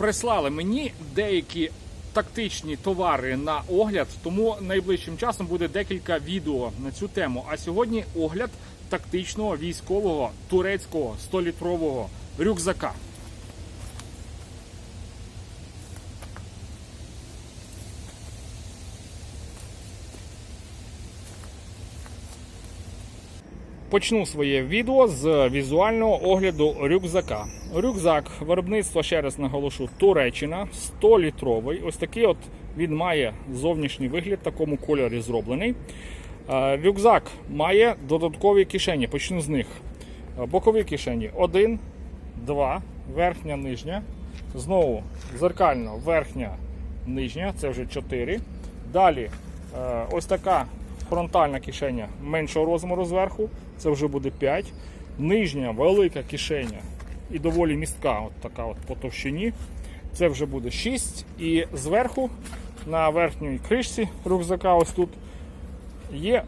прислали мені деякі тактичні товари на огляд, тому найближчим часом буде декілька відео на цю тему. А сьогодні огляд тактичного військового турецького 100-літрового рюкзака. Почну своє відео з візуального огляду рюкзака. Рюкзак виробництва, ще раз наголошу, Туреччина 100-літровий. Ось такий от він має зовнішній вигляд, в такому кольорі зроблений. Е, Рюкзак має додаткові кишені. Почну з них. Е, Бокові кишені 1, 2, верхня, нижня. Знову зеркально верхня, нижня, це вже 4. Далі е, ось така фронтальна кишеня меншого розміру зверху, це вже буде 5. Нижня велика кишеня і доволі містка, от така от по товщині. Це вже буде 6. І зверху на верхній кришці рюкзака, ось тут, є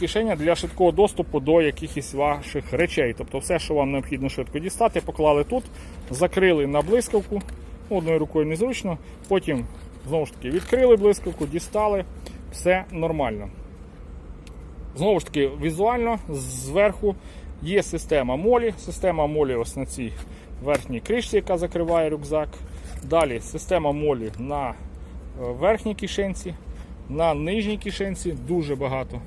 кишеня для швидкого доступу до якихось ваших речей. Тобто все, що вам необхідно швидко дістати, поклали тут, закрили на блискавку. Одною рукою незручно. Потім знову ж таки відкрили блискавку, дістали, все нормально. Знову ж таки, візуально зверху є система молі. Система молі ось на цій верхній кришці, яка закриває рюкзак. Далі система молі на е, верхній кишенці, на нижній кишенці дуже багато.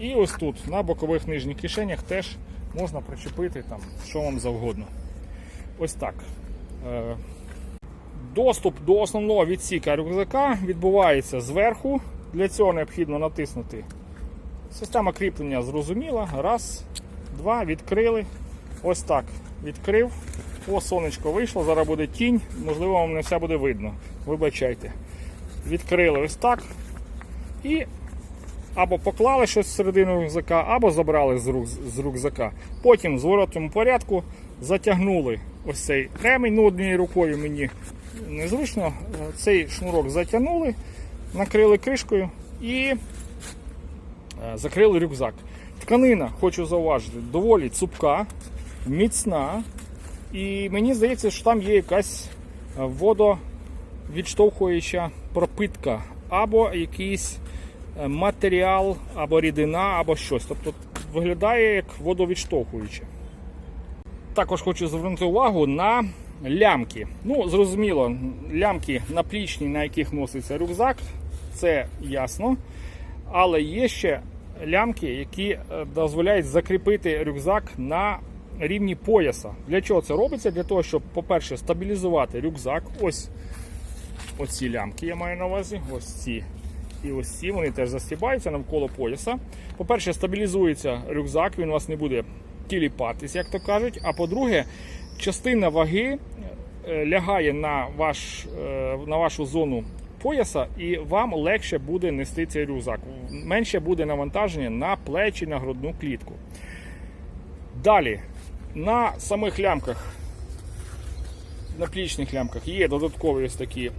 І ось тут, на бокових нижніх кишенях, теж можна причепити там, що вам завгодно. Ось так. Е, Доступ до основного відсіка рюкзака відбувається зверху. Для цього необхідно натиснути Система кріплення зрозуміла. Раз, два, відкрили. Ось так. Відкрив. О, сонечко вийшло, зараз буде тінь, можливо, вам не все буде видно. Вибачайте. Відкрили ось так. І або поклали щось всередину рюкзака, або забрали з, рюкзака. Потім в зворотному порядку затягнули ось цей ремень. Ну, однією рукою мені незручно. Цей шнурок затягнули, накрили кришкою і закрили рюкзак. Тканина, хочу зауважити, доволі цупка, міцна. І мені здається, що там є якась е, водовідштовхуюча пропитка, або якийсь е, матеріал, або рідина, або щось. Тобто виглядає як водовідштовхуюче. Також хочу звернути увагу на лямки. Ну, зрозуміло, лямки наплічні, на яких носиться рюкзак, це ясно. Але є ще лямки, які е, дозволяють закріпити рюкзак на рівні пояса. Для чого це робиться? Для того, щоб, по-перше, стабілізувати рюкзак. Ось оці лямки я маю на увазі. Ось ці. І ось ці вони теж застібаються навколо пояса. По-перше, стабілізується рюкзак, він у вас не буде тіліпатись, як то кажуть. А по-друге, частина ваги е, лягає на, ваш, е, на вашу зону пояса, і вам легше буде нести цей рюкзак. Менше буде навантаження на плечі, на грудну клітку. Далі, на самих лямках, на плічних лямках є додаткові ось такі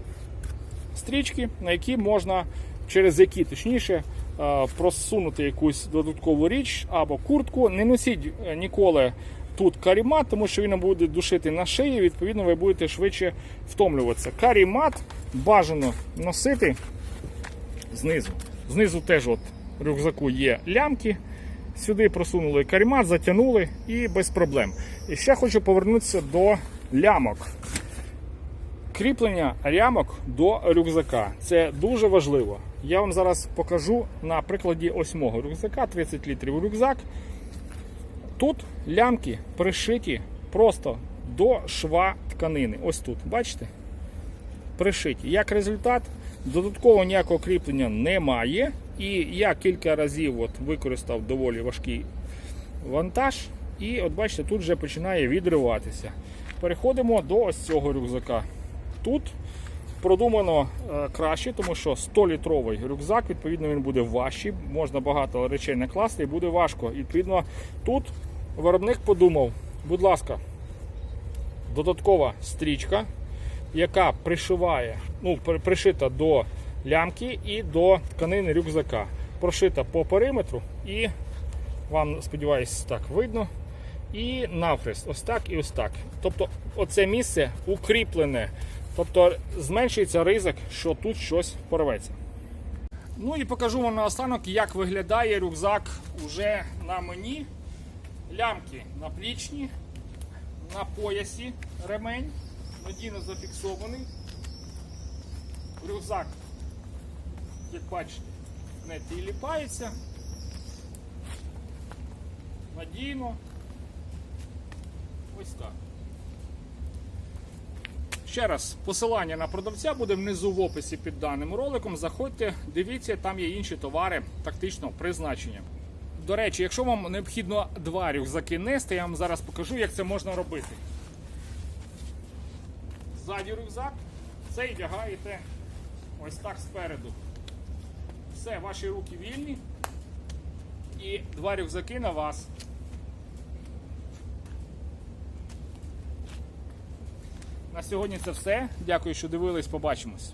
стрічки, на які можна, через які точніше, е, просунути якусь додаткову річ або куртку. Не носіть е, ніколи тут карімат, тому що він буде душити на шиї, відповідно, ви будете швидше втомлюватися. Карімат бажано носити знизу. Знизу теж от рюкзаку є лямки. Сюди просунули карімат, затягнули і без проблем. І ще хочу повернутися до лямок. Кріплення лямок до рюкзака. Це дуже важливо. Я вам зараз покажу на прикладі ось мого рюкзака, 30 літрів рюкзак. Тут лямки пришиті просто до шва тканини. Ось тут, бачите? Пришиті. Як результат, додатково ніякого кріплення немає. І я кілька разів от використав доволі важкий вантаж. І от бачите, тут вже починає відриватися. Переходимо до ось цього рюкзака. Тут продумано е, краще, тому що 100-літровий рюкзак, відповідно, він буде важчий, можна багато речей накласти і буде важко. Відповідно, тут виробник подумав, будь ласка, додаткова стрічка, яка пришиває, ну, пришита до лямки і до тканини рюкзака. Прошита по периметру і вам, сподіваюся, так видно. і навхрест. Ось так і ось так. Тобто, оце місце укріплене. Тобто зменшується ризик, що тут щось порветься. Ну і покажу вам наостанок, як виглядає рюкзак уже на мені. Лямки наплічні, на поясі ремень, надійно зафіксований. Рюкзак, як бачите, не тіліпається. Надійно. Ось так. Ще раз, посилання на продавця буде внизу в описі під даним роликом. Заходьте, дивіться, там є інші товари тактичного призначення. До речі, якщо вам необхідно два рюкзаки нести, я вам зараз покажу, як це можна робити. Ззаді рюкзак, цей вдягаєте ось так спереду. Все, ваші руки вільні. І два рюкзаки на вас. На сьогодні це все. Дякую, що дивились. Побачимось.